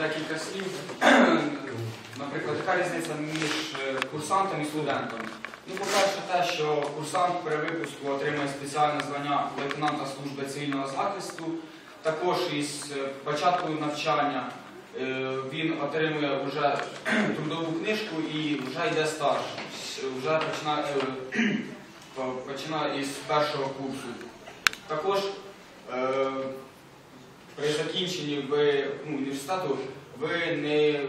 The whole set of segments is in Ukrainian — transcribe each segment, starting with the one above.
декілька слів. Наприклад, яка різниця між е, курсантом і студентом? Ну, по-перше, те, що курсант при випуску отримує спеціальне звання лейтенанта служби цивільного захисту. Також із е, початку навчання е, він отримує вже трудову книжку і вже йде стаж. Вже починає, починає із першого курсу. Також при закінченні ви, ну, університету ви не,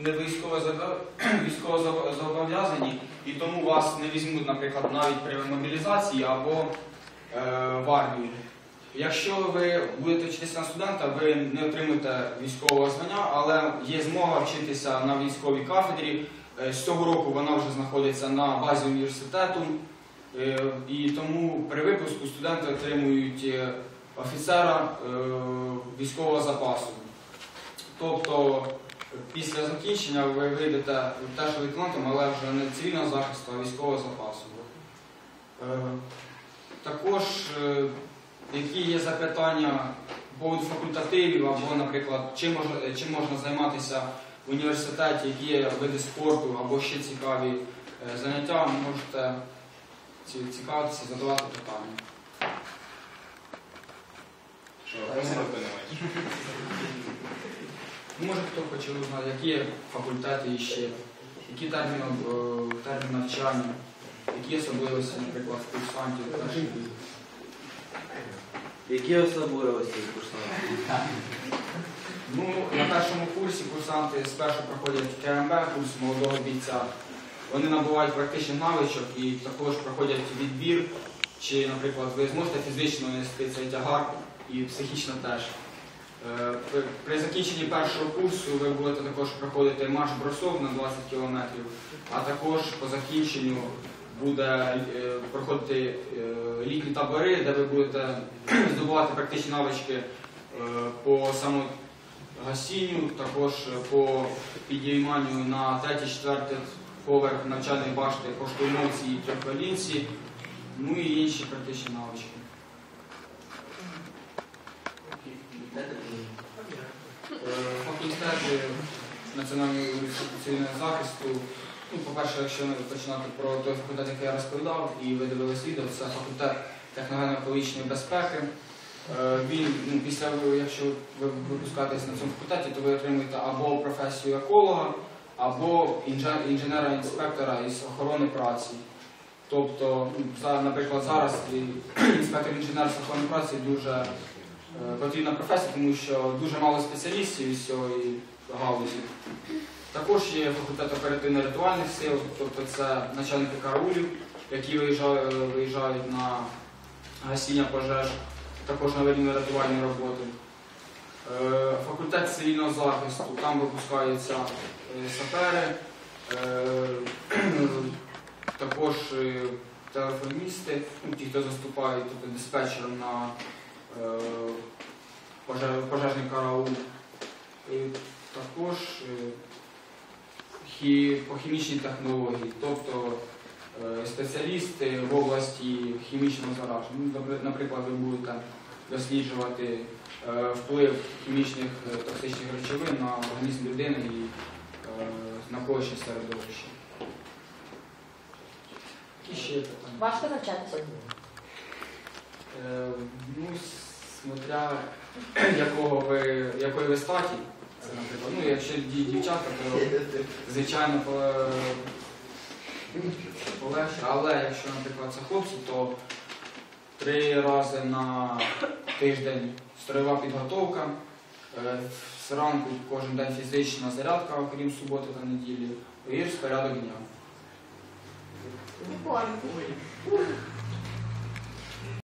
не військово зобов- військово зоб- зобов'язані, і тому вас не візьмуть, наприклад, навіть при мобілізації або е, в армію. Якщо ви будете вчитися на студента, ви не отримаєте військового звання, але є змога вчитися на військовій кафедрі. Е, З цього року вона вже знаходиться на базі університету. Е, І тому при випуску студенти отримують е, офіцера е, військового запасу. Тобто після закінчення ви вийдете теж лейтенантом, але вже не цивільного захисту, а військового запасу. Е, Також, е, які є запитання по поводу факультативів або, наприклад, чим можна, чим можна займатися в університеті, які є види спорту або ще цікаві заняття, можете цікавитися, задавати питання. Немає? Ну, Може хто хоче узнати, які факультети іще, які терміни, е, термін навчання, які особливості, наприклад, курсантів. курсів. Які особливості курсантів? Ну, на першому курсі курсанти спершу проходять КМБ, курс молодого бійця. Вони набувають практичних навичок і також проходять відбір, чи, наприклад, ви зможете фізично нести цей тягар і психічно теж. Е, при- закінченні першого курсу ви будете також проходити марш-бросок на 20 кілометрів, а також по закінченню буде е, проходити е, літні табори, де ви будете здобувати практичні навички по самогасінню, також по підійманню на третій, четвертий поверх навчальної башти по штурмовці і трьохколінці, ну і інші практичні навички. Е, Факультети Національного цивільного захисту. Ну, по-перше, якщо не починати про той факультет, який я розповідав, і ви дивились відео, це факультет техногенно-екологічної безпеки. Е, Він, ну, після, якщо ви випускаєтесь на цьому факультеті, то ви отримуєте або професію еколога, або інженера-інспектора із охорони праці. Тобто, ну, наприклад, зараз інспектор інженер з охорони праці дуже потрібна професія, тому що дуже мало спеціалістів із цієї галузі. Також є факультет оперативно-рятувальних сил, тобто це начальники караулів, які виїжджають, виїжджають на гасіння пожеж, також на аварійно-рятувальні роботи. Е, Факультет цивільного захисту, там випускаються е, сапери, е, також е, телефоністи, ну, ті, хто заступають тобто диспетчером на е, пожежний караул. І також е, хі- по хімічній технології, тобто е, спеціалісти в області хімічного зараження. Ну, Наприклад, ви будете досліджувати е, вплив хімічних токсичних речовин на організм людини і навколишнє середовище. Ще питання? Важко навчатися. Е, ну, смотря якого ви, якої ви статі. Ну, якщо ді- дівчатка, то звичайно по- полегше. Але якщо, наприклад, це хлопці, то три рази на тиждень строєва підготовка. Е, Зранку кожен день фізична зарядка, окрім суботи та неділі, і порядок дня.